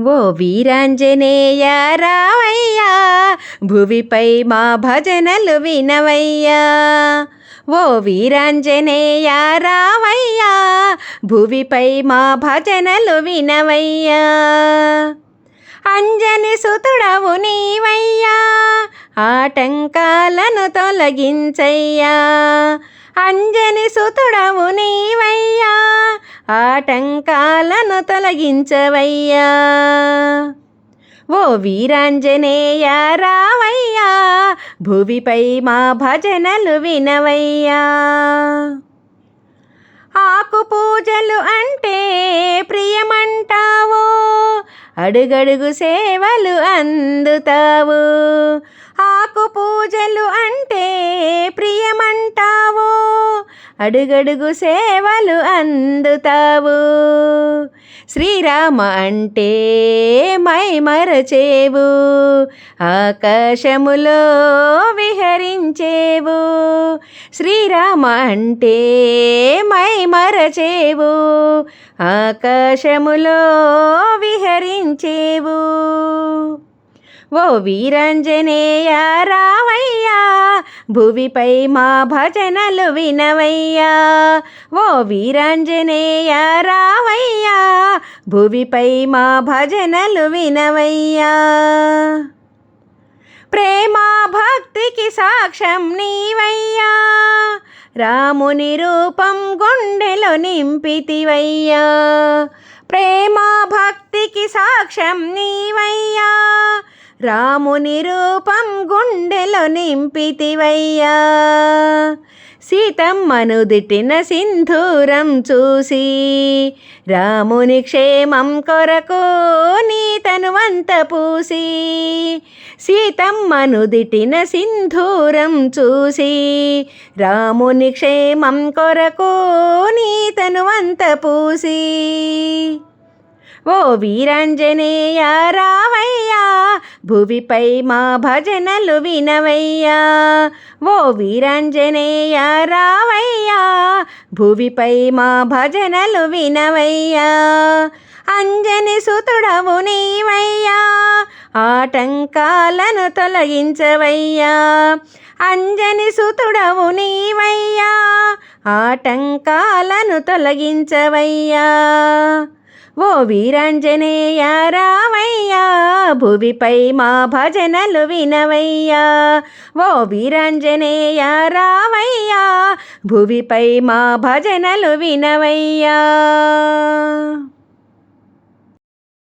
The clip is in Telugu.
ఓ వీరాంజనేయ రావయ్యా భువిపై మా భజనలు వినవయ్యా. ఓ వీరాంజనేయ రావయ్యా భువిపై మా భజనలు వినవయ్యా. అంజని సుతుడవు నీవయ్యా ఆటంకాలను తొలగించయ్యా. అంజని సుతుడవు నీవయ్యా ఆటంకాలను తొలగించవయ్యా. ఓ వీరాంజనేయ రావయ్యా భువిపై మా భజనలు వినవయ్యా. ఆకు పూజలు అంటే ప్రియమంటావో అడుగడుగు సేవలు అందుతావు. ఆకు పూజలు అంటే ప్రియమంటావు అడుగడుగు సేవలు అందుతావు. శ్రీరామ అంటే మై మరచేవు. ఆకాశములో విహరించేవు. శ్రీరామ అంటే మై మరచేవు. ఆకాశములో విహరించేవు. ఓ వీరంజనేయ రావయ్యా భువిపై మా భజనలు వినవయ్యా. ఓ వీరంజనేయ రావయ్యా భువిపై మా భజనలు వినవయ్యా. ప్రేమా భక్తికి సాక్ష్యం నీవయ్యా రాముని రూపం గుండెలో నింపితివయ్యా. ప్రేమా భక్తికి సాక్ష్యం నీవయ్యా రాముని రూపం గుండెలో నింపితివయ్యా. సీతమ్మను దిట్టిన సింధూరం చూసి రాముని క్షేమం కొరకు నీ తనువంత పూసి సీతమ్మను దిటిన సింధూరం చూసి రాముని క్షేమం కొరకు నీ తనువంత పూసి. ఓ వీరాంజనేయ రావయ్య భువిపై మా భజనలు వినవయ్యా. ఓ వీరాంజనేయ రావయ్యా భువిపై మా భజనలు వినవయ్యా. అంజని సుతుడవు నీవయ్యా ఆటంకాలను తొలగించవయ్యా. అంజని సుతుడవు నీవయ్యా ఆటంకాలను తొలగించవయ్యా. ఓ వీరాంజనేయ రావయ్యా భువిపై మా భజనలు వినవయ్యా. ఓ వీరాంజనేయ రావయ్యా భువిపై మా భజనలు వినవయ్యా.